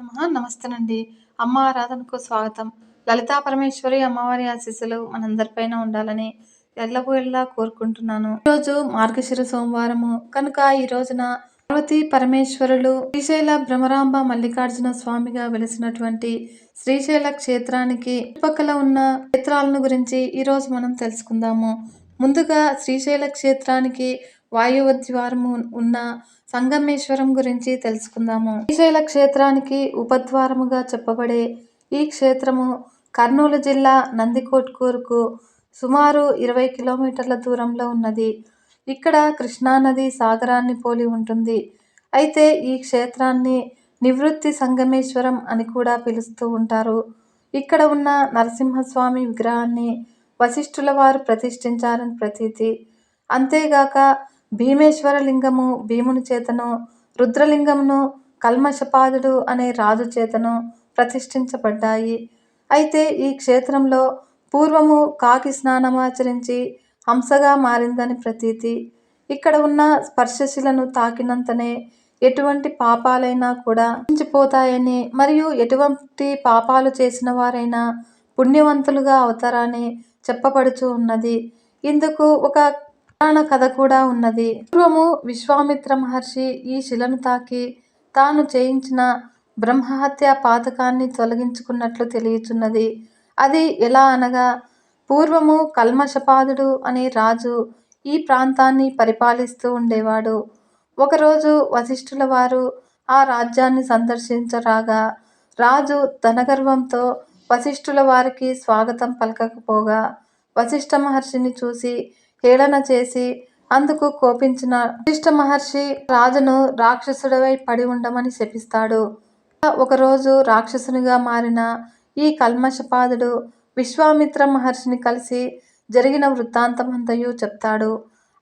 నమస్తే నమస్తేనండి. అమ్మ ఆరాధనకు స్వాగతం. లలితా పరమేశ్వరి అమ్మవారి ఆశీస్సులు మనందరిపైన ఉండాలని ఎల్లవేళలా కోరుకుంటున్నాను. ఈరోజు మార్గశిర సోమవారము. కనుక ఈ రోజున పార్వతి పరమేశ్వరులు శ్రీశైల భ్రమరాంబ మల్లికార్జున స్వామిగా వెలిసినటువంటి శ్రీశైల క్షేత్రానికి చుట్టుపక్కల ఉన్న క్షేత్రాలను గురించి ఈ రోజు మనం తెలుసుకుందాము. ముందుగా శ్రీశైల క్షేత్రానికి వాయువ ద్వారము ఉన్న సంగమేశ్వరం గురించి తెలుసుకుందాము. శ్రీశైల క్షేత్రానికి ఉపద్వారముగా చెప్పబడే ఈ క్షేత్రము కర్నూలు జిల్లా నందికోట్కూరుకు సుమారు ఇరవై కిలోమీటర్ల దూరంలో ఉన్నది. ఇక్కడ కృష్ణానది సాగరాన్ని పోలి ఉంటుంది. అయితే ఈ క్షేత్రాన్ని నివృత్తి సంగమేశ్వరం అని కూడా పిలుస్తూ ఉంటారు. ఇక్కడ ఉన్న నరసింహస్వామి విగ్రహాన్ని వశిష్ఠుల వారు ప్రతిష్ఠించారని ప్రతీతి. అంతేగాక భీమేశ్వర లింగము భీముని చేతను రుద్రలింగమును కల్మషపాదుడు అనే రాజు చేతను ప్రతిష్ఠించబడ్డాయి. అయితే ఈ క్షేత్రంలో పూర్వము కాకి స్నానమాచరించి హంసగా మారిందని ప్రతీతి. ఇక్కడ ఉన్న స్పర్శశిలను తాకినంతనే ఎటువంటి పాపాలైనా కూడా మించిపోతాయని మరియు ఎటువంటి పాపాలు చేసిన వారైనా పుణ్యవంతులుగా అవుతారని చెప్పబడుచు ఉన్నది. ఇందుకు ఒక పురాణ కథ కూడా ఉన్నది. పూర్వము విశ్వామిత్ర మహర్షి ఈ శిలను తాకి తాను చేయించిన బ్రహ్మహత్య పాతకాన్ని తొలగించుకున్నట్లు తెలియచున్నది. అది ఎలా అనగా పూర్వము కల్మషపాదుడు అనే రాజు ఈ ప్రాంతాన్ని పరిపాలిస్తూ ఉండేవాడు. ఒకరోజు వశిష్ఠుల వారు ఆ రాజ్యాన్ని సందర్శించరాగా రాజు ధనగర్వంతో వశిష్ఠుల వారికి స్వాగతం పలకకపోగా వశిష్ఠ మహర్షిని చూసి హేళన చేసి అందుకు కోపించిన వశిష్ఠ మహర్షి రాజును రాక్షసుడివై పడి ఉండమని శపిస్తాడు. ఒకరోజు రాక్షసునిగా మారిన ఈ కల్మషపాదుడు విశ్వామిత్ర మహర్షిని కలిసి జరిగిన వృత్తాంతమంతయు చెప్తాడు.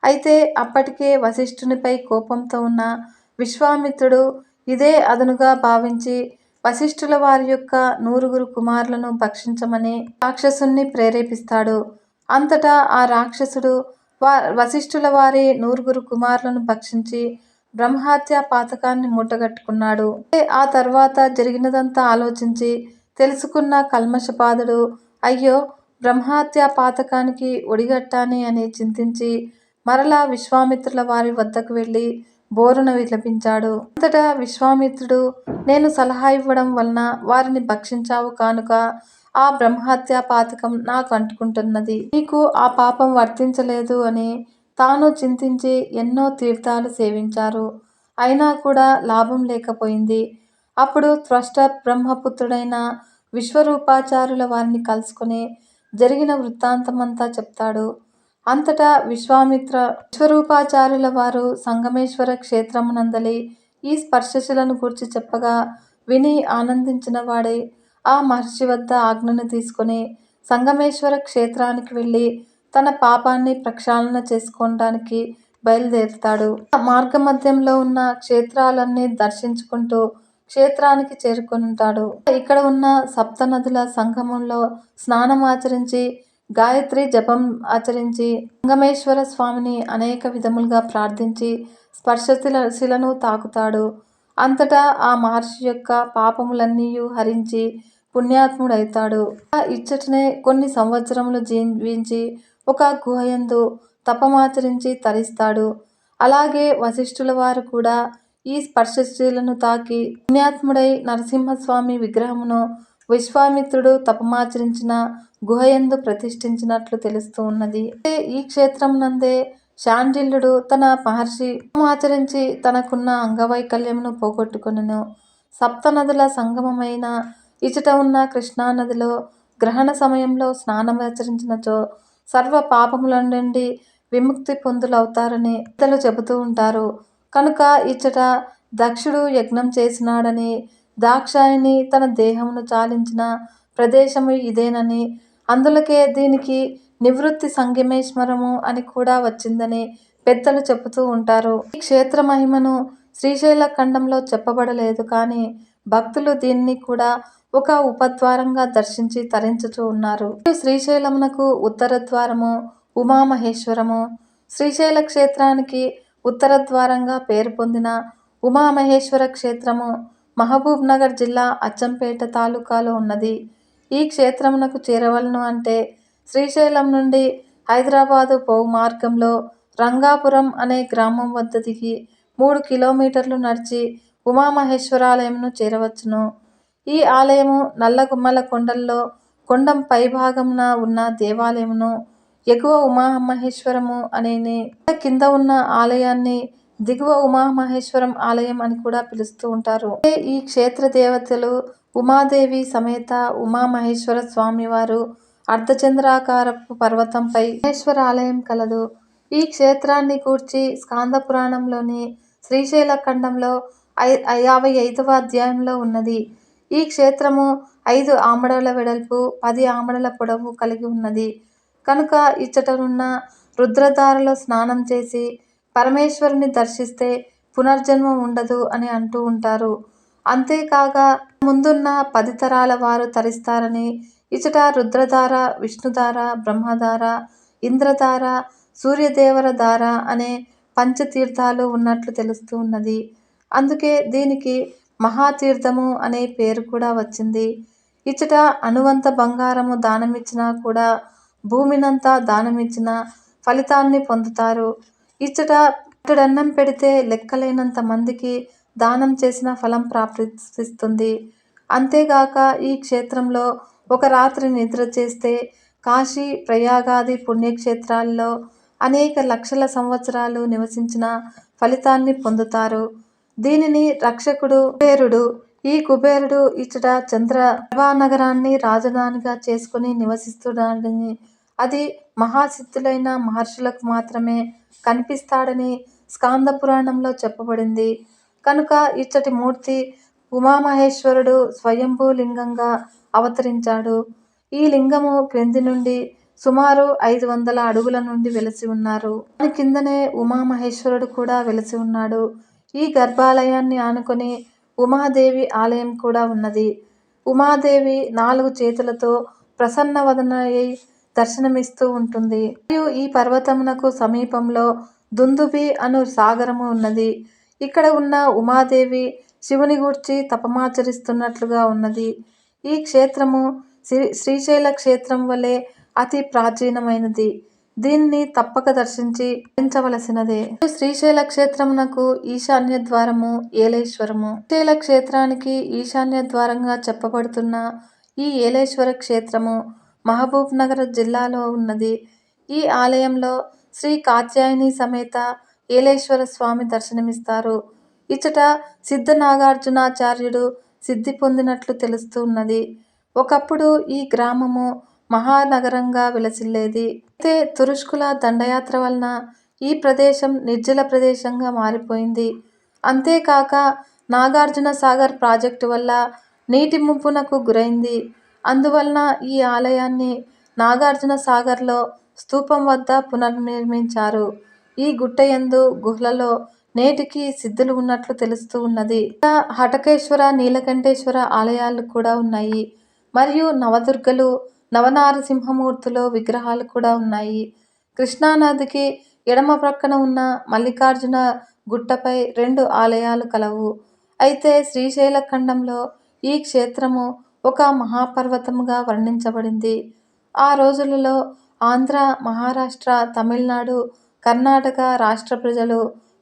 అయితే అప్పటికే వశిష్ఠునిపై కోపంతో ఉన్న విశ్వామిత్రుడు ఇదే అదనుగా భావించి వశిష్ఠుల వారి యొక్క నూరుగురు కుమారులను భక్షించమని రాక్షసుని ప్రేరేపిస్తాడు. అంతటా ఆ రాక్షసుడు వా వశిష్ఠుల వారి నూరుగురు కుమారులను భక్షించి బ్రహ్మహత్య పాతకాన్ని మూటగట్టుకున్నాడు. ఆ తర్వాత జరిగినదంతా ఆలోచించి తెలుసుకున్న కల్మషపాదుడు అయ్యో బ్రహ్మహత్య పాతకానికి ఒడిగట్టాని అని చింతించి మరలా విశ్వామిత్రుల వారి వద్దకు వెళ్ళి బోరున విలపించాడు. అంతటా విశ్వామిత్రుడు నేను సలహా ఇవ్వడం వలన వారిని భక్షించావు కానుక ఆ బ్రహ్మహత్య పాతకం నాకు అంటుకుంటున్నది. నీకు ఆ పాపం వర్తించలేదు అని తాను చింతించి ఎన్నో తీర్థాలు సేవించారు. అయినా కూడా లాభం లేకపోయింది. అప్పుడు త్వష్ట బ్రహ్మపుత్రుడైన విశ్వరూపాచారుల వారిని కలుసుకుని జరిగిన వృత్తాంతమంతా చెప్తాడు. అంతటా విశ్వామిత్ర విశ్వరూపాచార్యుల వారు సంగమేశ్వర క్షేత్రమునందలి ఈ స్పర్శశిలను గురించి చెప్పగా విని ఆనందించిన వాడే ఆ మహర్షి వద్ద ఆజ్ఞను తీసుకుని సంగమేశ్వర క్షేత్రానికి వెళ్ళి తన పాపాన్ని ప్రక్షాళన చేసుకోవడానికి బయలుదేరుతాడు. మార్గ మధ్యంలో ఉన్న క్షేత్రాలన్నీ దర్శించుకుంటూ క్షేత్రానికి చేరుకుంటాడు. ఇక్కడ ఉన్న సప్త నదుల సంగమంలో స్నానం ఆచరించి గాయత్రి జపం ఆచరించి సంగమేశ్వర స్వామిని అనేక విధములుగా ప్రార్థించి స్పర్శశిల శిలను తాకుతాడు. అంతటా ఆ మహర్షి యొక్క పాపములన్నీ హరించి పుణ్యాత్ముడైతాడు. ఇచ్చటనే కొన్ని సంవత్సరములు జీవించి ఒక గుహయందు తపమాచరించి తరిస్తాడు. అలాగే వశిష్ఠుల వారు కూడా ఈ స్పర్శశీలను తాకి పుణ్యాత్ముడై నరసింహస్వామి విగ్రహమును విశ్వామిత్రుడు తపమాచరించిన గుహయందు ప్రతిష్ఠించినట్లు తెలుస్తూ ఉన్నది. ఈ క్షేత్రం నందే శాండిల్యుడు తన మహర్షి ఆచరించి తనకున్న అంగవైకల్యమును పోగొట్టుకును సప్త నదుల సంగమమైన ఇచట ఉన్న కృష్ణానదిలో గ్రహణ సమయంలో స్నానమాచరించినచో సర్వ పాపముల నుండి విముక్తి పొందులవుతారని పెద్దలు చెబుతూ ఉంటారు. కనుక ఇచ్చట దక్షుడు యజ్ఞం చేసినాడని దాక్షాయిని తన దేహమును చాలించిన ప్రదేశము ఇదేనని అందులకే దీనికి నివృత్తి సంగమేశ్వరము అని కూడా వచ్చిందని పెద్దలు చెబుతూ ఉంటారు. ఈ క్షేత్ర మహిమను శ్రీశైల ఖండంలో చెప్పబడలేదు కానీ భక్తులు దీన్ని కూడా ఒక ఉపద్వారంగా దర్శించి తరించుచూ ఉన్నారు. శ్రీశైలమునకు ఉత్తర ద్వారము ఉమామహేశ్వరము శ్రీశైల క్షేత్రానికి ఉత్తర ద్వారంగా పేరు పొందిన ఉమామహేశ్వర క్షేత్రము మహబూబ్ నగర్ జిల్లా అచ్చంపేట తాలూకాలో ఉన్నది. ఈ క్షేత్రమునకు చేరవలను అంటే శ్రీశైలం నుండి హైదరాబాదు పోవు మార్గంలో రంగాపురం అనే గ్రామం వద్ద దిగి మూడు కిలోమీటర్లు నడిచి ఉమామహేశ్వరాలయంను చేరవచ్చును. ఈ ఆలయము నల్లగుమ్మల కొండల్లో కొండం పైభాగమున ఉన్న దేవాలయమును ఎగువ ఉమామహేశ్వరము అనేని కింద ఉన్న ఆలయాన్ని దిగువ ఉమామహేశ్వరం ఆలయం అని కూడా పిలుస్తూ ఉంటారు. ఈ క్షేత్ర దేవతలు ఉమాదేవి సమేత ఉమామహేశ్వర స్వామివారు అర్ధచంద్రాకారపు పర్వతంపై మహేశ్వర ఆలయం కలదు. ఈ క్షేత్రాన్ని గూర్చి స్కాంద పురాణంలోని శ్రీశైల ఖండంలో ఐ యాభై ఐదవ అధ్యాయంలో ఉన్నది. ఈ క్షేత్రము ఐదు ఆమడల వెడల్పు పది ఆమడల పొడవు కలిగి ఉన్నది. కనుక ఇచ్చటనున్న రుద్రధారలో స్నానం చేసి పరమేశ్వరుని దర్శిస్తే పునర్జన్మ ఉండదు అని అంటూ ఉంటారు. అంతేకాక ముందున్న పది తరాల వారు తరిస్తారని ఇచట రుద్రధార విష్ణుధార బ్రహ్మధార ఇంద్రధార సూర్యదేవర ధార అనే పంచతీర్థాలు ఉన్నట్లు తెలుస్తూ ఉన్నది. అందుకే దీనికి మహాతీర్థము అనే పేరు కూడా వచ్చింది. ఇచట అనువంత బంగారము దానమిచ్చినా కూడా భూమినంతా దానమిచ్చిన ఫలితాన్ని పొందుతారు. ఇచ్చట అన్నం పెడితే లెక్కలేనంత మందికి దానం చేసిన ఫలం ప్రాప్తిస్తుంది. అంతేగాక ఈ క్షేత్రంలో ఒక రాత్రి నిద్ర చేస్తే కాశీ ప్రయాగాది పుణ్యక్షేత్రాల్లో అనేక లక్షల సంవత్సరాలు నివసించిన ఫలితాన్ని పొందుతారు. దీనిని రక్షకుడు కుబేరుడు ఈ కుబేరుడు ఇచ్చట చంద్ర నగరాన్ని రాజధానిగా చేసుకుని నివసిస్తున్నాడని అది మహాసిద్ధులైన మహర్షులకు మాత్రమే కనిపిస్తాడని స్కాంద పురాణంలో చెప్పబడింది. కనుక ఇచ్చటి మూర్తి ఉమామహేశ్వరుడు స్వయంభూ లింగంగా అవతరించాడు. ఈ లింగము క్రింది నుండి సుమారు ఐదు వందల అడుగుల నుండి వెలసి ఉన్నారు. దాని కిందనే ఉమామహేశ్వరుడు కూడా వెలసి ఉన్నాడు. ఈ గర్భాలయాన్ని ఆనుకొని ఉమాదేవి ఆలయం కూడా ఉన్నది. ఉమాదేవి నాలుగు చేతులతో ప్రసన్నవదన అయి దర్శనమిస్తూ ఉంటుంది. మరియు ఈ పర్వతమునకు సమీపంలో దుందుబి అను సాగరము ఉన్నది. ఇక్కడ ఉన్న ఉమాదేవి శివుని గూర్చి తపమాచరిస్తున్నట్లుగా ఉన్నది. ఈ క్షేత్రము శ్రీ శ్రీశైల క్షేత్రం వలె అతి ప్రాచీనమైనది. దీన్ని తప్పక దర్శించి ధరించవలసినదే శ్రీశైల క్షేత్రమునకు ఈశాన్య ద్వారము ఏలేశ్వరము. శ్రీశైల క్షేత్రానికి ఈశాన్య ద్వారంగా చెప్పబడుతున్న ఈ ఏలేశ్వర క్షేత్రము మహబూబ్ నగర్ జిల్లాలో ఉన్నది. ఈ ఆలయంలో శ్రీ కాత్యాయని సమేత ఏలేశ్వర స్వామి దర్శనమిస్తారు. ఇచ్చట సిద్ధ నాగార్జునాచార్యుడు సిద్ధి పొందినట్లు తెలుస్తూ ఉన్నది ఒకప్పుడు ఈ గ్రామము మహానగరంగా విలసిల్లేది. అయితే తురుష్కుల దండయాత్ర వలన ఈ ప్రదేశం నిర్జల ప్రదేశంగా మారిపోయింది. అంతేకాక నాగార్జున సాగర్ ప్రాజెక్టు వల్ల నీటి ముంపునకు గురైంది. అందువలన ఈ ఆలయాన్ని నాగార్జున సాగర్లో స్తూపం వద్ద పునర్నిర్మించారు. ఈ గుట్టయందు గుహలలో నేటికి సిద్ధులు ఉన్నట్లు తెలుస్తూ ఉన్నది. హటకేశ్వర నీలకంఠేశ్వర ఆలయాలు కూడా ఉన్నాయి. మరియు నవదుర్గలు నవనారసింహమూర్తులు విగ్రహాలు కూడా ఉన్నాయి. కృష్ణానదికి ఎడమ ప్రక్కన ఉన్న మల్లికార్జున గుట్టపై రెండు ఆలయాలు కలవు. అయితే శ్రీశైల ఖండంలో ఈ క్షేత్రము ఒక మహాపర్వతముగా వర్ణించబడింది. ఆ రోజులలో ఆంధ్ర మహారాష్ట్ర తమిళనాడు కర్ణాటక రాష్ట్ర ప్రజలు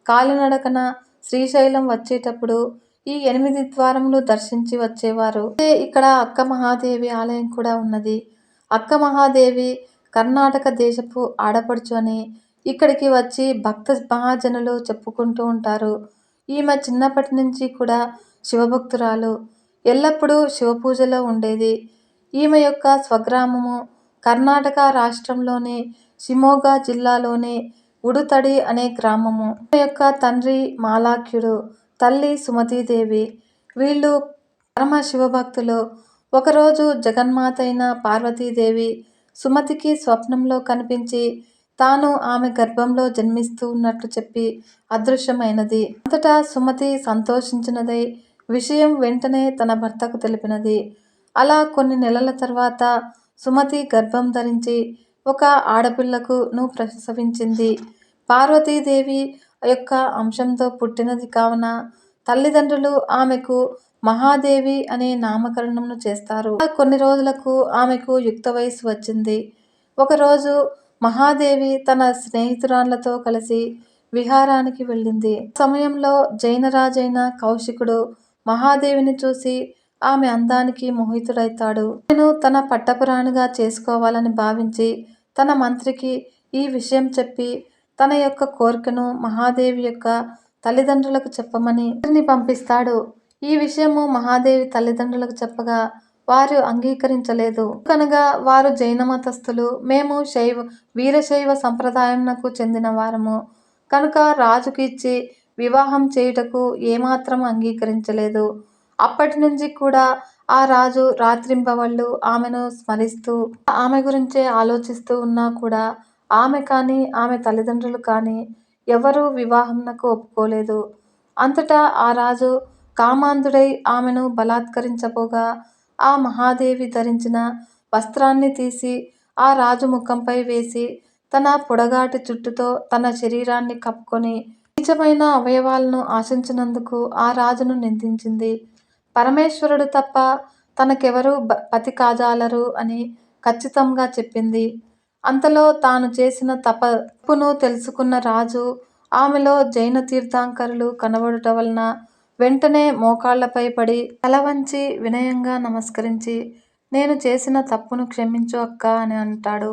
కాలినడకన శ్రీశైలం వచ్చేటప్పుడు ఈ ఎనిమిది ద్వారములు దర్శించి వచ్చేవారు. ఇక్కడ అక్క మహాదేవి ఆలయం కూడా ఉన్నది. అక్క మహాదేవి కర్ణాటక దేశపు ఆడపడుచు అని ఇక్కడికి వచ్చి భక్త మహాజనులు చెప్పుకుంటూ ఉంటారు. ఈమె చిన్నప్పటి నుంచి కూడా శివభక్తురాలు. ఎల్లప్పుడూ శివపూజలో ఉండేది. ఈమె యొక్క స్వగ్రామము కర్ణాటక రాష్ట్రంలోని షిమోగా జిల్లాలోని ఉడుతడి అనే గ్రామము. యొక్క తండ్రి మాలాఖ్యుడు తల్లి సుమతీదేవి. వీళ్ళు పరమ శివభక్తులు ఒకరోజు జగన్మాతైన పార్వతీదేవి సుమతికి స్వప్నంలో కనిపించి తాను ఆమె గర్భంలో జన్మిస్తూ ఉన్నట్లు చెప్పి అదృశ్యమైనది. అంతటా సుమతి సంతోషించినదై విషయం వెంటనే తన భర్తకు తెలిపినది. అలా కొన్ని నెలల తర్వాత సుమతి గర్భం ధరించి ఒక ఆడపిల్లకు ను ప్రసవించింది. పార్వతీదేవి యొక్క అంశంతో పుట్టినది కావున తల్లిదండ్రులు ఆమెకు మహాదేవి అనే నామకరణంను చేస్తారు. కొన్ని రోజులకు ఆమెకు యుక్త వయస్సు వచ్చింది. ఒకరోజు మహాదేవి తన స్నేహితురాళ్ళతో కలిసి విహారానికి వెళ్ళింది. సమయంలో జైనరాజైన కౌశికుడు మహాదేవిని చూసి ఆమె అందానికి మోహితుడైతాడు. నేను తన పట్టపురాణిగా చేసుకోవాలని భావించి తన మంత్రికి ఈ విషయం చెప్పి తన యొక్క కోరికను మహాదేవి యొక్క తల్లిదండ్రులకు చెప్పమని ఇతరిని పంపిస్తాడు. ఈ విషయము మహాదేవి తల్లిదండ్రులకు చెప్పగా వారు అంగీకరించలేదు. కనుక వారు జైన మతస్థులు మేము శైవ వీరశైవ సంప్రదాయంకు చెందిన వారము. కనుక రాజుకి ఇచ్చి వివాహం చేయుటకు ఏమాత్రం అంగీకరించలేదు. అప్పటి నుంచి కూడా ఆ రాజు రాత్రింబవళ్ళు ఆమెను స్మరిస్తూ ఆమె గురించే ఆలోచిస్తూ ఉన్నా కూడా ఆమె కానీ ఆమె తల్లిదండ్రులు కానీ ఎవరూ వివాహంనకు ఒప్పుకోలేదు. అంతటా ఆ రాజు కామాంధుడై ఆమెను బలాత్కరించబోగా ఆ మహాదేవి ధరించిన వస్త్రాన్ని తీసి ఆ రాజు ముఖంపై వేసి తన పొడగాటి జుట్టుతో తన శరీరాన్ని కప్పుకొని నిజమైన అవయవాలను ఆశించినందుకు ఆ రాజును నిందించింది. పరమేశ్వరుడు తప్ప తనకెవరూ పతి కాజాలరు అని ఖచ్చితంగా చెప్పింది. అంతలో తాను చేసిన తప్పును తెలుసుకున్న రాజు ఆమెలో జైన తీర్థాంకరులు కనబడుట వలన వెంటనే మోకాళ్ళపై పడి తలవంచి వినయంగా నమస్కరించి నేను చేసిన తప్పును క్షమించు అక్క అని అంటాడు.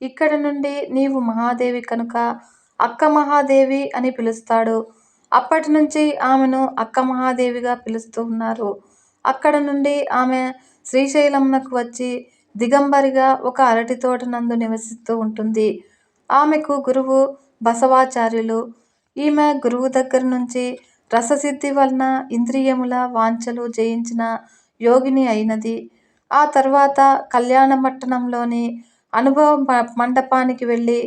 ఇక్కడి నుండి నీవు మహాదేవి కనుక అక్క మహాదేవి అని పిలుస్తాడు. అప్పటి నుంచి ఆమెను అక్క మహాదేవిగా పిలుస్తూ ఉన్నారు. అక్కడ నుండి ఆమె శ్రీశైలంనకు వచ్చి దిగంబరిగా ఒక అరటి తోట నందు నివసిస్తూ ఉంటుంది. ఆమెకు గురువు బసవాచార్యులు. ఈమె గురువు దగ్గర నుంచి రససిద్ధి వలన ఇంద్రియముల వాంఛలు జయించిన యోగిని అయినది. ఆ తర్వాత కళ్యాణపట్టణంలోని అనుభవ మండపానికి వెళ్ళి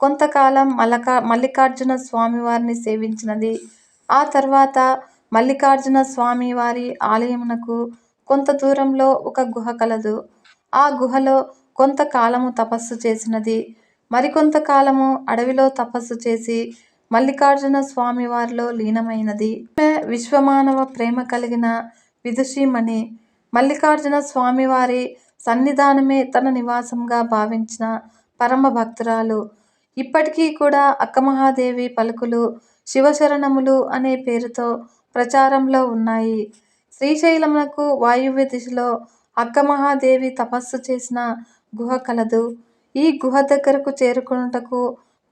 కొంతకాలం మల్లకా మల్లికార్జున స్వామివారిని సేవించినది. ఆ తర్వాత మల్లికార్జున స్వామివారి ఆలయమునకు కొంత దూరంలో ఒక గుహ కలదు. ఆ గుహలో కొంతకాలము తపస్సు చేసినది. మరికొంతకాలము అడవిలో తపస్సు చేసి మల్లికార్జున స్వామి వారిలో లీనమైనది. విశ్వమానవ ప్రేమ కలిగిన విదుషీమణి మల్లికార్జున స్వామివారి సన్నిధానమే తన నివాసంగా భావించిన పరమ భక్తురాలు. ఇప్పటికీ కూడా అక్కమహాదేవి పలుకులు శివశరణములు అనే పేరుతో ప్రచారంలో ఉన్నాయి. శ్రీశైలమునకు వాయువ్య దిశలో అక్కమహాదేవి తపస్సు చేసిన గుహ కలదు. ఈ గుహ దగ్గరకు చేరుకున్నటకు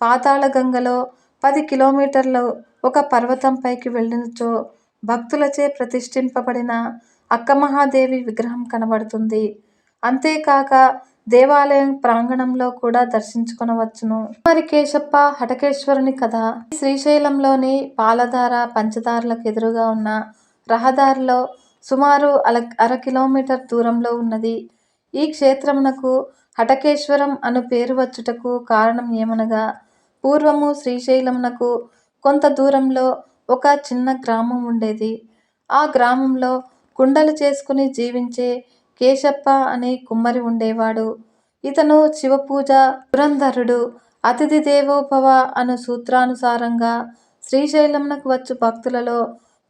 పాతాళగంగలో పది కిలోమీటర్లు ఒక పర్వతంపైకి వెళ్ళినచో భక్తులచే ప్రతిష్ఠింపబడిన అక్కమహాదేవి విగ్రహం కనబడుతుంది. అంతేకాక దేవాలయం ప్రాంగణంలో కూడా దర్శించుకొనవచ్చును. మరి కేశప్ప హటకేశ్వరుని కథ. శ్రీశైలంలోని పాలధార పంచదారులకు ఎదురుగా ఉన్న రహదారిలో సుమారు అల అర కిలోమీటర్ దూరంలో ఉన్నది. ఈ క్షేత్రమునకు హటకేశ్వరం అను పేరు వచ్చుటకు కారణం ఏమనగా పూర్వము శ్రీశైలమునకు కొంత దూరంలో ఒక చిన్న గ్రామం ఉండేది. ఆ గ్రామంలో కుండలు చేసుకుని జీవించే కేశప్ప అనే కుమ్మరి ఉండేవాడు. ఇతను శివపూజ పురంధరుడు అతిథి దేవోభవ అను సూత్రానుసారంగా శ్రీశైలమునకు వచ్చు భక్తులలో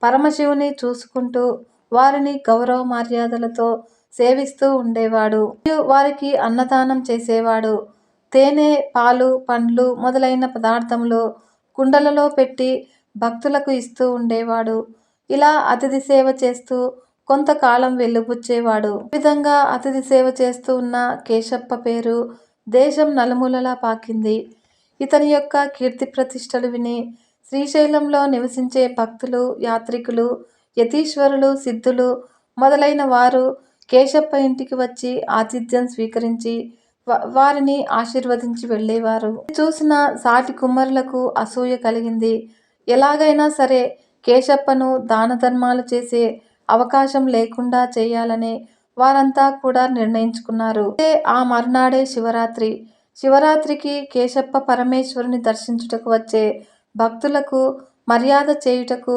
పరమశివుని చూసుకుంటూ వారిని గౌరవ మర్యాదలతో సేవిస్తూ ఉండేవాడు. వారికి అన్నదానం చేసేవాడు. తేనె పాలు పండ్లు మొదలైన పదార్థములు కుండలలో పెట్టి భక్తులకు ఇస్తూ ఉండేవాడు. ఇలా అతిథి సేవ చేస్తూ కొంతకాలం వెళ్ళిపుచ్చేవాడు విధంగా అతిథి సేవ చేస్తూ ఉన్న కేశప్ప పేరు దేశం నలుమూలలా పాకింది. ఇతని యొక్క కీర్తి ప్రతిష్టలు విని శ్రీశైలంలో నివసించే భక్తులు యాత్రికులు యతీశ్వరులు సిద్ధులు మొదలైన వారు కేశప్ప ఇంటికి వచ్చి ఆతిథ్యం స్వీకరించి వారిని ఆశీర్వదించి వెళ్ళేవారు. చూసిన సాటి కుమ్మరులకు అసూయ కలిగింది. ఎలాగైనా సరే కేశప్పను దాన ధర్మాలు చేసే అవకాశం లేకుండా చేయాలని వారంతా కూడా నిర్ణయించుకున్నారు. ఆ మర్నాడే శివరాత్రి. శివరాత్రికి కేశప్ప పరమేశ్వరుని దర్శించుటకు వచ్చే భక్తులకు మర్యాద చేయుటకు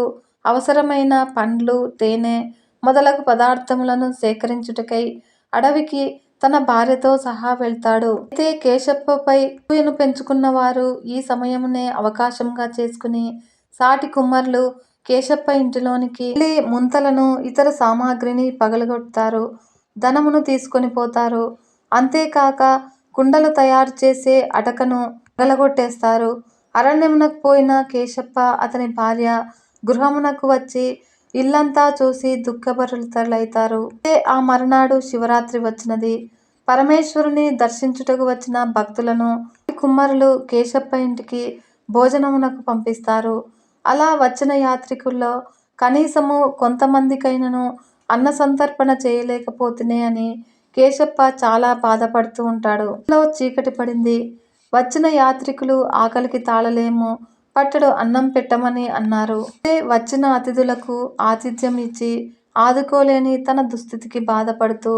అవసరమైన పండ్లు తేనె మొదలగు పదార్థములను సేకరించుటకై అడవికి తన భార్యతో సహా వెళ్తాడు. అయితే కేశప్పపై అసూయను పెంచుకున్న వారు ఈ సమయమునే అవకాశంగా చేసుకుని సాటి కుమ్మర్లు కేశప్ప ఇంటిలోనికి వెళ్ళి ముంతలను ఇతర సామాగ్రిని పగలగొడతారు. ధనమును తీసుకొని పోతారు. అంతేకాక కుండలు తయారు చేసే అటకను పగలగొట్టేస్తారు. అరణ్యమునకు పోయిన కేశప్ప అతని భార్య గృహమునకు వచ్చి ఇల్లంతా చూసి దుఃఖభరితులైతారు. ఆ మరునాడు శివరాత్రి వచ్చినది. పరమేశ్వరుని దర్శించుటకు వచ్చిన భక్తులను కుమ్మరులు కేశప్ప ఇంటికి భోజనమునకు పంపిస్తారు. అలా వచ్చిన యాత్రికుల్లో కనీసము కొంతమందికైనను అన్న సంతర్పణ చేయలేకపోతేనే అని కేశప్ప చాలా బాధపడుతూ ఉంటాడు. చీకటి పడింది. వచ్చిన యాత్రికులు ఆకలికి తాళలేము. పట్టడు అన్నం పెట్టమని అన్నారు. వచ్చిన అతిథులకు ఆతిథ్యం ఇచ్చి ఆదుకోలేని తన దుస్థితికి బాధపడుతూ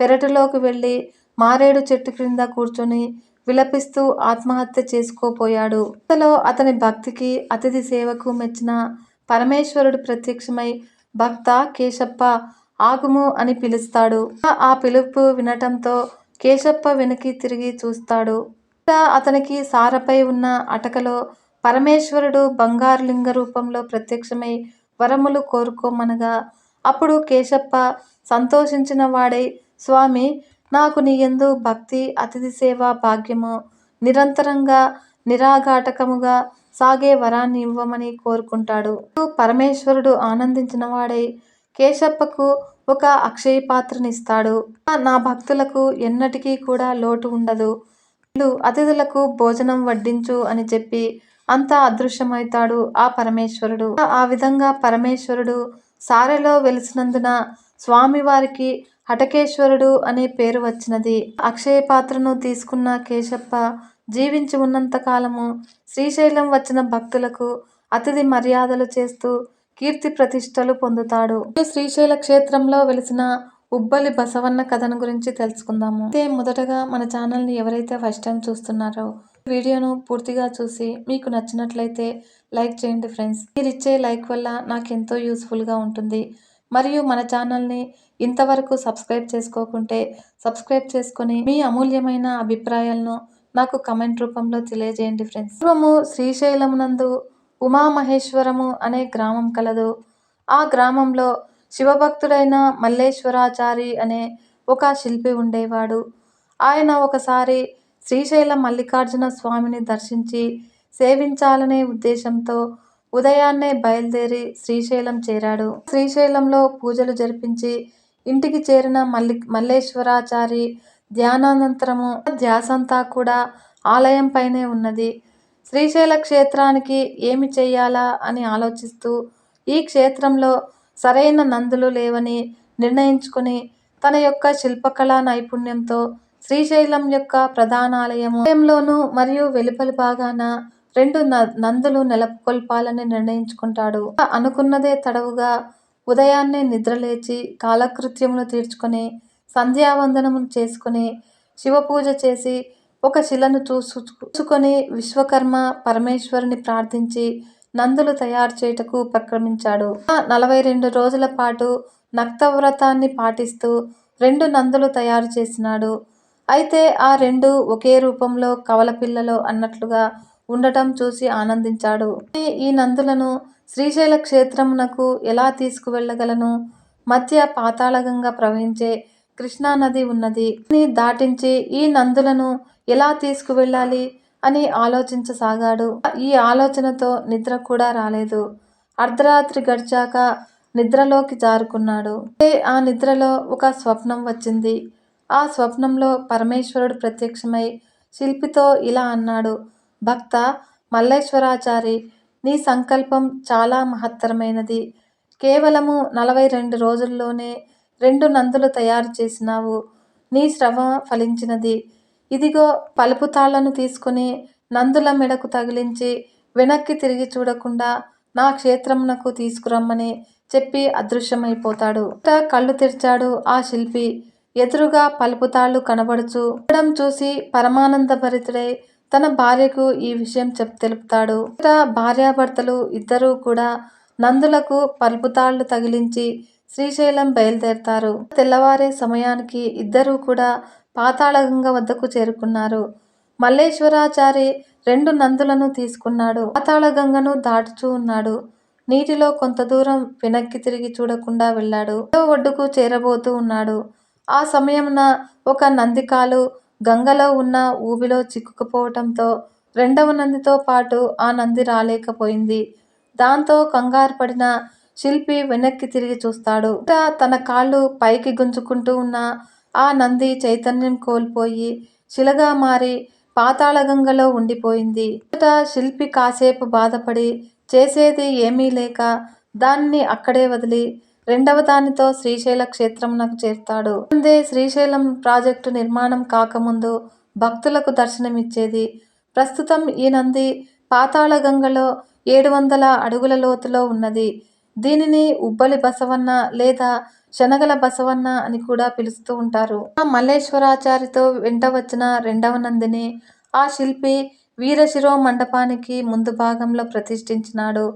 పెరటిలోకి వెళ్ళి మారేడు చెట్టు క్రింద కూర్చొని విలపిస్తూ ఆత్మహత్య చేసుకోపోయాడు. ఇంతలో అతని భక్తికి అతిథి సేవకు మెచ్చిన పరమేశ్వరుడు ప్రత్యక్షమై భక్త కేశప్ప ఆగుము అని పిలుస్తాడు. ఆ పిలుపు వినటంతో కేశప్ప వెనక్కి తిరిగి చూస్తాడు. అతనికి సారపై ఉన్న అటకలో పరమేశ్వరుడు బంగారు లింగ రూపంలో ప్రత్యక్షమై వరములు కోరుకోమనగా అప్పుడు కేశప్ప సంతోషించిన వాడై స్వామి నాకు నీయందు భక్తి అతిథి సేవ భాగ్యము నిరంతరంగా నిరాఘాటకముగా సాగే వరాన్ని ఇవ్వమని కోరుకుంటాడు పరమేశ్వరుడు ఆనందించిన వాడై కేశప్పకు ఒక అక్షయ పాత్రనిస్తాడు నా భక్తులకు ఎన్నటికీ కూడా లోటు ఉండదు. అతిథులకు భోజనం వడ్డించు అని చెప్పి అంతా అదృశ్యమవుతాడు ఆ పరమేశ్వరుడు. ఆ విధంగా పరమేశ్వరుడు సారెలో వెలిసినందున స్వామివారికి హటకేశ్వరుడు అనే పేరు వచ్చినది. అక్షయ పాత్రను తీసుకున్న కేశప్ప జీవించి ఉన్నంత కాలము శ్రీశైలం వచ్చిన భక్తులకు అతిథి మర్యాదలు చేస్తూ కీర్తి ప్రతిష్టలు పొందుతాడు. శ్రీశైల క్షేత్రంలో వెలిసిన ఉబ్బలి బసవన్న కథను గురించి తెలుసుకుందాము. అయితే మొదటగా మన ఛానల్ని ఎవరైతే ఫస్ట్ టైం చూస్తున్నారో వీడియోను పూర్తిగా చూసి మీకు నచ్చినట్లయితే లైక్ చేయండి ఫ్రెండ్స్. మీరు ఇచ్చే లైక్ వల్ల నాకు ఎంతో యూస్ఫుల్గా ఉంటుంది. మరియు మన ఛానల్ని ఇంతవరకు సబ్స్క్రైబ్ చేసుకోకుంటే సబ్స్క్రైబ్ చేసుకొని మీ అమూల్యమైన అభిప్రాయాలను నాకు కమెంట్ రూపంలో తెలియజేయండి ఫ్రెండ్స్. పూర్వము శ్రీశైలమునందు ఉమామహేశ్వరము అనే గ్రామం కలదు. ఆ గ్రామంలో శివభక్తుడైన మల్లేశ్వరాచారి అనే ఒక శిల్పి ఉండేవాడు. ఆయన ఒకసారి శ్రీశైలం మల్లికార్జున స్వామిని దర్శించి సేవించాలనే ఉద్దేశంతో ఉదయాన్నే బయలుదేరి శ్రీశైలం చేరాడు. శ్రీశైలంలో పూజలు జరిపించి ఇంటికి చేరిన మల్లి మల్లేశ్వరాచారి ధ్యానానంతరము ధ్యాసంతా కూడా ఆలయం పైనే ఉన్నది. శ్రీశైల క్షేత్రానికి ఏమి చేయాలా అని ఆలోచిస్తూ ఈ క్షేత్రంలో సరైన నందులు లేవని నిర్ణయించుకుని తన యొక్క శిల్పకళా నైపుణ్యంతో శ్రీశైలం యొక్క ప్రధానాలయము ఆలయంలోను మరియు వెలుపలి భాగాన రెండు నందులు నెలకొల్పాలని నిర్ణయించుకుంటాడు. అనుకున్నదే తడవుగా ఉదయాన్నే నిద్రలేచి కాలకృత్యములు తీర్చుకొని సంధ్యావందనము చేసుకుని శివపూజ చేసి ఒక శిలను చూసు చూసుకొని విశ్వకర్మ పరమేశ్వరుని ప్రార్థించి నందులు తయారు చేయుటకు ఉపక్రమించాడు. నలభై రెండు రోజుల పాటు నక్తవ్రతాన్ని పాటిస్తూ రెండు నందులు తయారు చేసినాడు. అయితే ఆ రెండు ఒకే రూపంలో కవల పిల్లలు అన్నట్లుగా ఉండటం చూసి ఆనందించాడు. ఈ నందులను శ్రీశైల క్షేత్రమునకు ఎలా తీసుకువెళ్ళగలను? మధ్య పాతాళగంగా ప్రవహించే కృష్ణానది ఉన్నది. దాటించి ఈ నందులను ఎలా తీసుకువెళ్ళాలి అని ఆలోచించసాగాడు. ఈ ఆలోచనతో నిద్ర కూడా రాలేదు. అర్ధరాత్రి గడిచాక నిద్రలోకి జారుకున్నాడు. ఆ నిద్రలో ఒక స్వప్నం వచ్చింది. ఆ స్వప్నంలో పరమేశ్వరుడు ప్రత్యక్షమై శిల్పితో ఇలా అన్నాడు భక్త మల్లేశ్వరాచారి నీ సంకల్పం చాలా మహత్తరమైనది. కేవలము నలభై రెండు రోజుల్లోనే రెండు నందులు తయారు చేసినావు. నీ శ్రమ ఫలించినది. ఇదిగో పలుపు తాళ్ళను తీసుకుని నందుల మెడకు తగిలించి వెనక్కి తిరిగి చూడకుండా నా క్షేత్రమునకు తీసుకురమ్మని చెప్పి అదృశ్యమైపోతాడు. కళ్ళు తెరిచాడు ఆ శిల్పి. ఎదురుగా పలుపుతాళ్ళు కనబడుచు చూసి పరమానందభరితుడై తన భార్యకు ఈ విషయం చెప్ తెలుపుతాడు. భార్యాభర్తలు ఇద్దరూ కూడా నందులకు పలుపుతాళ్ళు తగిలించి శ్రీశైలం బయలుదేరతారు. తెల్లవారే సమయానికి ఇద్దరూ కూడా పాతాళగంగ వద్దకు చేరుకున్నారు. మల్లేశ్వరాచారి రెండు నందులను తీసుకున్నాడు. పాతాళగంగను దాటుచూ ఉన్నాడు. నీటిలో కొంత దూరం వెనక్కి తిరిగి చూడకుండా వెళ్ళాడు. ఒడ్డుకు చేరబోతూ ఉన్నాడు. ఆ సమయమున ఒక నందికాలు గంగలో ఉన్న ఊబిలో చిక్కుకుపోవటంతో రెండవ నందితో పాటు ఆ నంది రాలేకపోయింది. దాంతో కంగారు పడిన శిల్పి వెనక్కి తిరిగి చూస్తాడు. తన కాళ్ళు పైకి గుంజుకుంటూ ఉన్న ఆ నంది చైతన్యం కోల్పోయి శిలగా మారి పాతాళగంగలో ఉండిపోయింది. మొదట శిల్పి కాసేపు బాధపడి చేసేది ఏమీ లేక దాన్ని అక్కడే వదిలి రెండవ దానితో శ్రీశైల క్షేత్రమునకు చేరుతాడు ముందే శ్రీశైలం ప్రాజెక్టు నిర్మాణం కాకముందు భక్తులకు దర్శనమిచ్చేది. ప్రస్తుతం ఈ నంది పాతాళగంగలో ఏడు వందల అడుగుల లోతులో ఉన్నది. దీనిని ఉబ్బలి బసవన్న లేదా శనగల బసవన్న అని కూడా పిలుస్తూ ఉంటారు. ఆ మల్లేశ్వరాచారితో వెంట వచ్చిన రెండవ నందిని ఆ శిల్పి వీరశిరో మండపానికి ముందు భాగంలో ప్రతిష్ఠించినాడు.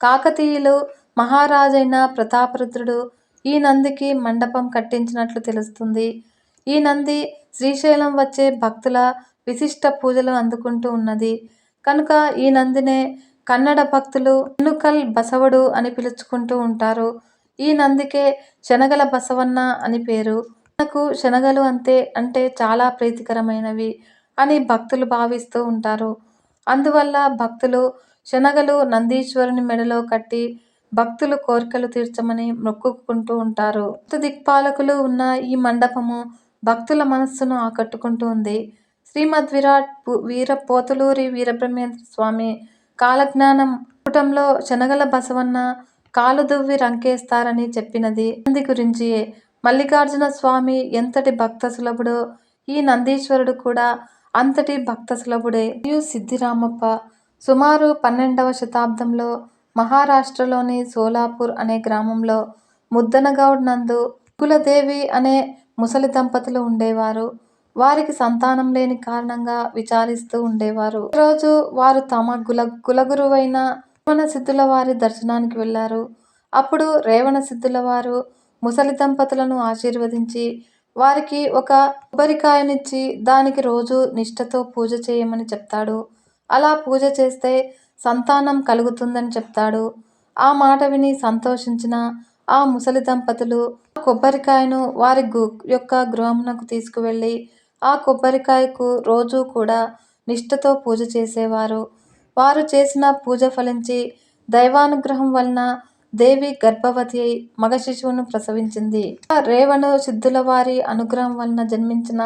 కాకతీయులు మహారాజైన ప్రతాపరుద్రుడు ఈ నందికి మండపం కట్టించినట్లు తెలుస్తుంది. ఈ నంది శ్రీశైలం వచ్చే భక్తుల విశిష్ట పూజలు అందుకుంటూ ఉన్నది కనుక ఈ నందినే కన్నడ భక్తులు బెణుకల్ బసవుడు అని పిలుచుకుంటూ ఉంటారు. ఈ నందికే శనగల బసవన్న అని పేరు. నాకు శనగలు అంతే అంటే చాలా ప్రీతికరమైనవి అని భక్తులు భావిస్తూ ఉంటారు. అందువల్ల భక్తులు శనగలు నందీశ్వరుని మెడలో కట్టి భక్తుల కోరికలు తీర్చమని మొక్కుకుంటూ ఉంటారు. దిక్పాలకులు ఉన్న ఈ మండపము భక్తుల మనస్సును ఆకట్టుకుంటూ ఉంది. శ్రీమద్విరాట్ వీర పోతులూరి వీరబ్రహ్మేంద్ర స్వామి కాలజ్ఞానం కుటంలో శనగల బసవన్న కాలు దువ్వి చెప్పినది. నంది గురించి మల్లికార్జున స్వామి ఎంతటి భక్తసులభుడో ఈ నందీశ్వరుడు కూడా అంతటి భక్త సులభుడే. సిద్ధిరామప్ప సుమారు పన్నెండవ శతాబ్దంలో మహారాష్ట్రలోని సోలాపూర్ అనే గ్రామంలో ముద్దనగౌడ్ నందు కులదేవి అనే ముసలి దంపతులు ఉండేవారు. వారికి సంతానం లేని కారణంగా విచారిస్తూ ఉండేవారు. రోజు వారు తమ కులగురువైన రేవణసిద్ధులవారి దర్శనానికి వెళ్ళారు. అప్పుడు రేవణసిద్ధులవారు ముసలి దంపతులను ఆశీర్వదించి వారికి ఒక కొబ్బరికాయనిచ్చి దానికి రోజు నిష్ఠతో పూజ చేయమని చెప్తాడు. అలా పూజ చేస్తే సంతానం కలుగుతుందని చెప్తాడు. ఆ మాట విని సంతోషించిన ఆ ముసలి దంపతులు ఆ కొబ్బరికాయను వారి యొక్క గృహమునకు తీసుకువెళ్ళి ఆ కొబ్బరికాయకు రోజూ కూడా నిష్ఠతో పూజ చేసేవారు. వారు చేసిన పూజ ఫలించి దైవానుగ్రహం వలన దేవి గర్భవతి అయి మగ శిశువును ప్రసవించింది. రేవణు సిద్ధుల వారి అనుగ్రహం వలన జన్మించిన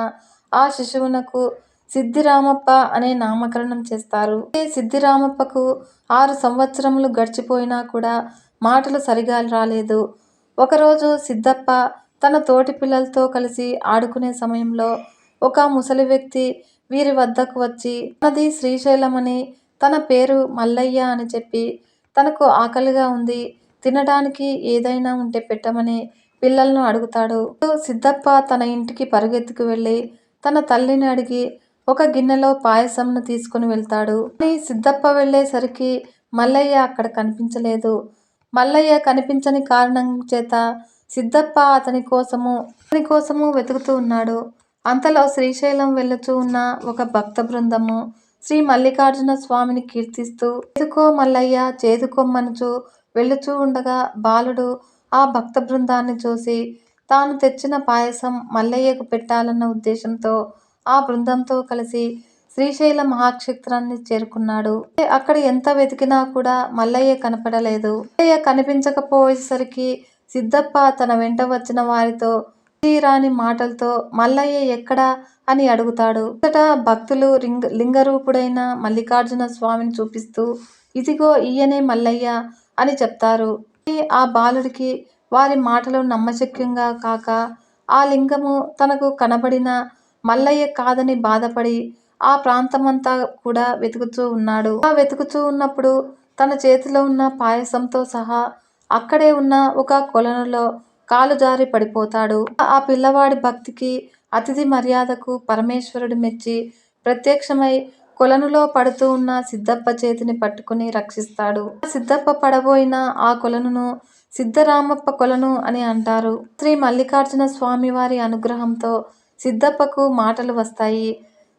ఆ శిశువునకు సిద్ధిరామప్ప అనే నామకరణం చేస్తారు. సిద్ధిరామప్పకు ఆరు సంవత్సరములు గడిచిపోయినా కూడా మాటలు సరిగా రాలేదు. ఒకరోజు సిద్ధప్ప తన తోటి పిల్లలతో కలిసి ఆడుకునే సమయంలో ఒక ముసలి వ్యక్తి వీరి వద్దకు వచ్చి తనది శ్రీశైలమని, తన పేరు మల్లయ్య అని చెప్పి తనకు ఆకలిగా ఉంది. తినడానికి ఏదైనా ఉంటే పెట్టమని పిల్లలను అడుగుతాడు. సిద్ధప్ప తన ఇంటికి పరుగెత్తుకు వెళ్ళి తన తల్లిని అడిగి ఒక గిన్నెలో పాయసంను తీసుకుని వెళ్తాడు. కానీ సిద్ధప్ప వెళ్ళేసరికి మల్లయ్య అక్కడ కనిపించలేదు. మల్లయ్య కనిపించని కారణం చేత సిద్ధప్ప అతని కోసము అతని కోసము వెతుకుతూ ఉన్నాడు. అంతలో శ్రీశైలం వెళ్ళుచూ ఉన్న ఒక భక్త బృందము శ్రీ మల్లికార్జున స్వామిని కీర్తిస్తూ చేదుకో మల్లయ్య చేదుకోమ్మనుచు వెళ్ళుచూ ఉండగా బాలుడు ఆ భక్త బృందాన్ని చూసి తాను తెచ్చిన పాయసం మల్లయ్యకు పెట్టాలన్న ఉద్దేశంతో ఆ బృందంతో కలిసి శ్రీశైల మహాక్షేత్రాన్ని చేరుకున్నాడు. అక్కడ ఎంత వెతికినా కూడా మల్లయ్య కనపడలేదు. మల్లయ్య కనిపించకపోయేసరికి సిద్ధప్ప తన వెంట వచ్చిన వారితో విడదీయరాని మాటలతో మల్లయ్య ఎక్కడ అని అడుగుతాడు. అంతటా భక్తులు లింగరూపుడైన మల్లికార్జున స్వామిని చూపిస్తూ ఇదిగో ఈయనే మల్లయ్య అని చెప్తారు. ఆ బాలుడికి వారి మాటలు నమ్మశక్యంగా కాక ఆ లింగము తనకు కనబడిన మల్లయ్య కాదని బాధపడి ఆ ప్రాంతమంతా కూడా వెతుకుతూ ఉన్నాడు. ఆ వెతుకుతూ ఉన్నప్పుడు తన చేతిలో ఉన్న పాయసంతో సహా అక్కడే ఉన్న ఒక కొలనులో కాలు జారి పడిపోతాడు. ఆ పిల్లవాడి భక్తికి, అతిథి మర్యాదకు పరమేశ్వరుడు మెచ్చి ప్రత్యక్షమై కొలనులో పడుతూ ఉన్న సిద్ధప్ప చేతిని పట్టుకుని రక్షిస్తాడు. సిద్ధప్ప పడబోయిన ఆ కొలనును సిద్ధరామప్ప కొలను అని అంటారు. శ్రీ మల్లికార్జున స్వామివారి అనుగ్రహంతో సిద్ధప్పకు మాటలు వస్తాయి.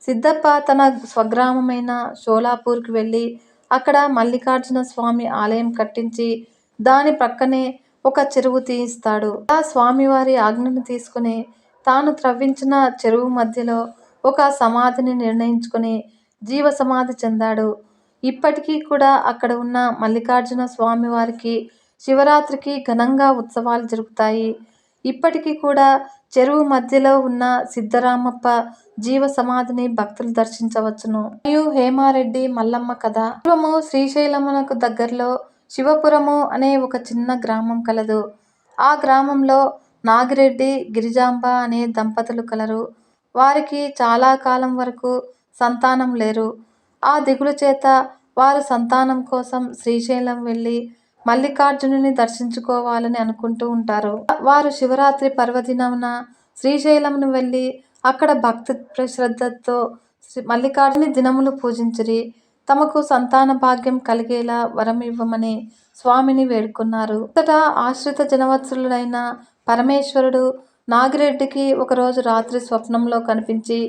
సిద్ధప్ప తన స్వగ్రామమైన షోలాపూర్కి వెళ్ళి అక్కడ మల్లికార్జున స్వామి ఆలయం కట్టించి దాని ప్రక్కనే ఒక చెరువు తీయిస్తాడు. ఆ స్వామివారి ఆజ్ఞను తీసుకుని తాను త్రవ్వించిన చెరువు మధ్యలో ఒక సమాధిని నిర్ణయించుకుని జీవ సమాధి చెందాడు. ఇప్పటికీ కూడా అక్కడ ఉన్న మల్లికార్జున స్వామివారికి శివరాత్రికి ఘనంగా ఉత్సవాలు జరుగుతాయి ఇప్పటికీ కూడా చెరువు మధ్యలో ఉన్న సిద్ధరామప్ప జీవ సమాధిని భక్తులు దర్శించవచ్చును. మరియు హేమారెడ్డి మల్లమ్మ కథ. పూర్వము శ్రీశైలమునకు దగ్గరలో శివపురము అనే ఒక చిన్న గ్రామం కలదు. ఆ గ్రామంలో నాగిరెడ్డి గిరిజాంబ అనే దంపతులు కలరు. వారికి చాలా కాలం వరకు సంతానం లేరు. ఆ దిగులు చేత వారు సంతానం కోసం శ్రీశైలం వెళ్ళి మల్లికార్జునుని దర్శించుకోవాలని అనుకుంటూ ఉంటారు. వారు శివరాత్రి పర్వదినమున శ్రీశైలంను వెళ్ళి అక్కడ భక్తి శ్రద్ధతో మల్లికార్జుని దినములు పూజించిరి. తమకు సంతాన భాగ్యం కలిగేలా వరం ఇవ్వమని స్వామిని వేడుకున్నారు. అంతటా ఆశ్రిత జనవత్సరుడైన పరమేశ్వరుడు నాగిరెడ్డికి ఒకరోజు రాత్రి స్వప్నంలో కనిపించి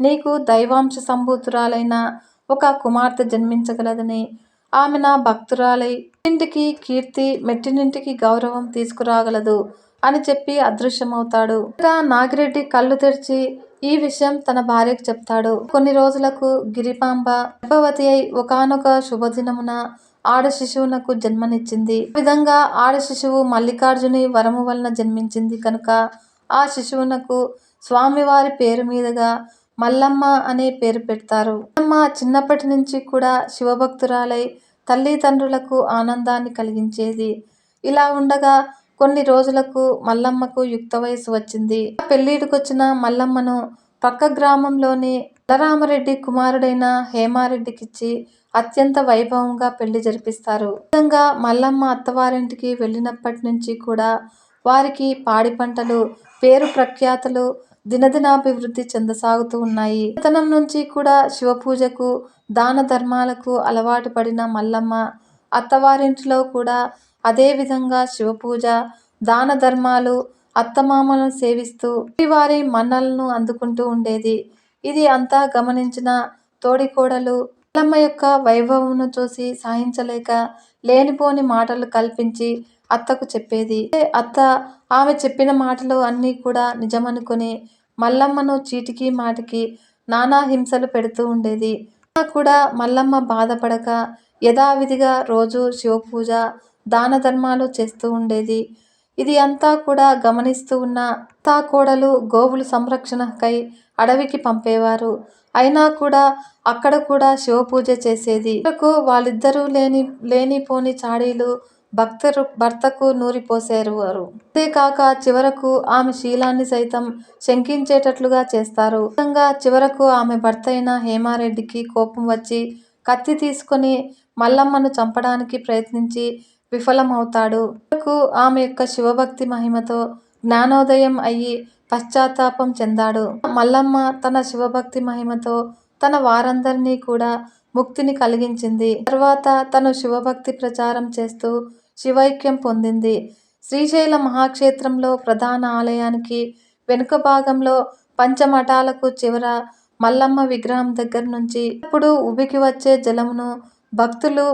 నీకు దైవాంశ సంభూతురాలైన ఒక కుమార్తె జన్మించగలదని ఆమె నా భక్తురాలై ఇంటికి కీర్తి మెట్టినింటికి గౌరవం తీసుకురాగలదు అని చెప్పి అదృశ్యమవుతాడు. నాగిరెడ్డి కళ్ళు తెరిచి ఈ విషయం తన భార్యకు చెప్తాడు. కొన్ని రోజులకు గిరిపాంబ గర్భవతి అయి ఒకనొక శుభదినమున ఆడ శిశువునకు జన్మనిచ్చింది. ఈ విధంగా ఆడ శిశువు మల్లికార్జుని వరము వలన జన్మించింది కనుక ఆ శిశువునకు స్వామివారి పేరు మీదుగా మల్లమ్మ అనే పేరు పెడతారు. మల్లమ్మ చిన్నప్పటి నుంచి కూడా శివభక్తురాలై తల్లిదండ్రులకు ఆనందాన్ని కలిగించేది. ఇలా ఉండగా కొన్ని రోజులకు మల్లమ్మకు యుక్త వయసు వచ్చింది. పెళ్ళిడికొచ్చిన మల్లమ్మను పక్క గ్రామంలోని బలరామరెడ్డి కుమారుడైన హేమారెడ్డికిచ్చి అత్యంత వైభవంగా పెళ్ళి జరిపిస్తారు. విధంగా మల్లమ్మ అత్తవారింటికి వెళ్ళినప్పటి నుంచి కూడా వారికి పాడి పంటలు పేరు ప్రఖ్యాతలు దినదినాభివృద్ధి చెందసాగుతూ ఉన్నాయి. తనం నుంచి కూడా శివ పూజకు దాన ధర్మాలకు అలవాటు పడిన మల్లమ్మ అత్తవారింటిలో కూడా అదే విధంగా శివ పూజ దాన ధర్మాలు అత్తమామలను సేవిస్తూ వారి మన్నలను అందుకుంటూ ఉండేది. ఇది అంతా గమనించిన తోడికోడలు మల్లమ్మ యొక్క వైభవమును చూసి సాధించలేక లేనిపోని మాటలు కల్పించి అత్తకు చెప్పేది. అత్త ఆమె చెప్పిన మాటలు అన్నీ కూడా నిజమనుకుని మల్లమ్మను చీటికి మాటికి నానా హింసలు పెడుతూ ఉండేది. కూడా మల్లమ్మ బాధపడక యథావిధిగా రోజు శివపూజ దాన ధర్మాలు చేస్తూ ఉండేది. ఇది అంతా కూడా గమనిస్తూ ఉన్న తా కోడలు గోవుల సంరక్షణకై అడవికి పంపేవారు. అయినా కూడా అక్కడ కూడా శివపూజ చేసేది. వాళ్ళిద్దరూ లేని లేనిపోని చాడీలు భక్తరు భర్తకు నూరిపోసేరు వారు. అంతేకాక చివరకు ఆమె శీలాన్ని సైతం శంకించేటట్లుగా చేస్తారు. విధంగా చివరకు ఆమె భర్త అయిన హేమారెడ్డికి కోపం వచ్చి కత్తి తీసుకొని మల్లమ్మను చంపడానికి ప్రయత్నించి విఫలమవుతాడు. ఆమె యొక్క శివభక్తి మహిమతో జ్ఞానోదయం అయ్యి పశ్చాత్తాపం చెందాడు. మల్లమ్మ తన శివభక్తి మహిమతో తన వారందరినీ కూడా ముక్తిని కలిగించింది. తర్వాత తను శివభక్తి ప్రచారం చేస్తూ శివైక్యం పొందింది. శ్రీశైల మహాక్షేత్రంలో ప్రధాన ఆలయానికి వెనుక భాగంలో పంచమఠాలకు చివర మల్లమ్మ విగ్రహం దగ్గర నుంచి ఇప్పుడు ఉబికి వచ్చే జలమును భక్తులు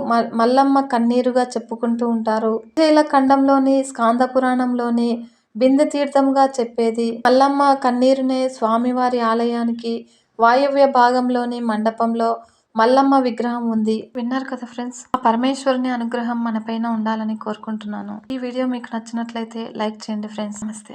మల్లమ్మ కన్నీరుగా చెప్పుకుంటూ ఉంటారు. శ్రీశైల ఖండంలోని స్కాంద పురాణంలోని బిందె తీర్థంగా చెప్పేది మల్లమ్మ కన్నీరునే స్వామివారి ఆలయానికి వాయవ్య భాగంలోని మండపంలో మల్లమ్మ విగ్రహం ఉంది. విన్నారు కదా ఫ్రెండ్స్? ఆ పరమేశ్వరుని అనుగ్రహం మనపైన ఉండాలని కోరుకుంటున్నాను. ఈ వీడియో మీకు నచ్చినట్లయితే లైక్ చేయండి ఫ్రెండ్స్. నమస్తే.